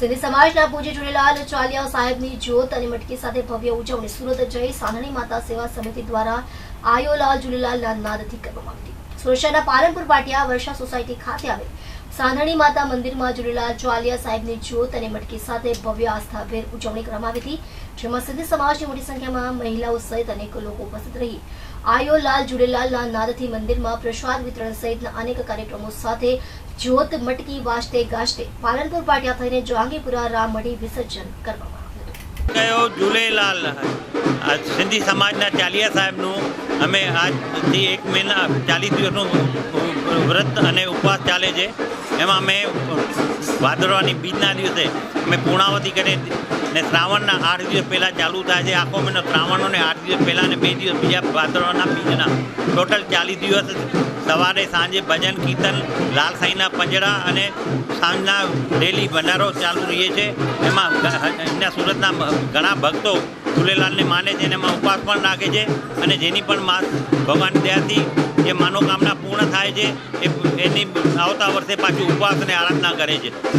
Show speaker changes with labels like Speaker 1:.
Speaker 1: સિંધી સમાજના પૂજ્ય ઝૂલેલાલ ચાલિયા સાહેબની જ્યોત અને મટકી સાથે ભવ્ય ઉજવણી સુરત જઈ સાનણી માતા સેવા સમિતિ દ્વારા આયોલાલ ઝૂલેલાલના નાદથી કરવામાં આવી સુરક્ષાના પાલનપુર પાટિયા વર્ષા સોસાયટી ખાતે આવે સાંધણી માતા મંદિરમાં ઝૂલેલાલ ચાલિયા સાહેબની જ્યોત અને મટકી સાથે ભવ્ય આસ્થાભેર ઉજવણી કરવામાં આવી હતી, જેમાં સિંધી સમાજની મોટી સંખ્યામાં મહિલાઓ સહિત અનેક લોકો ઉપસ્થિત રહી આયો લાલ ઝૂલેલાલના નાદથી મંદિરમાં પ્રસાદ વિતરણ સહિતના અનેક કાર્યક્રમો સાથે જ્યોત મટકી વાજતે ગાજતે પાલનપુર પાટિયા થઈને જહાંગીપુરા રામ મઢી વિસર્જન કરવામાં આવ્યું
Speaker 2: ઝૂલેલાલ આ સિંધી સમાજના ચાલિયા સાહેબનું અમે આજથી એક મહિના ચાલીસ દિવસનું વ્રત અને ઉપવાસ ચાલે છે. એમાં અમે ભાદરવાની બીજના દિવસે અમે પૂર્ણાવતી કરી ને શ્રાવણના આઠ દિવસ પહેલાં ચાલુ થાય છે. આખો મહિનો શ્રાવણનો ને આઠ દિવસ પહેલાં ને બે દિવસ બીજા ભાદરવાના બીજના. ટોટલ ચાલીસ દિવસ સવારે સાંજે ભજન કીર્તન, લાલ સાંઈના પંજરા અને સાંજના ડેલી ભંડારો ચાલુ રહીએ છે. એમાં ગ- સુરતના ઘણા ભક્તો ઝૂલેલાલને માને છે એમાં ઉપવાસ પણ રાખે છે અને જેની પણ મા, ભગવાન દયાથી જે મનોકામના પૂર્ણ થાય છે, એ, એની આવતા વર્ષે પાછું ઉપવાસ અને આરાધના કરે છે.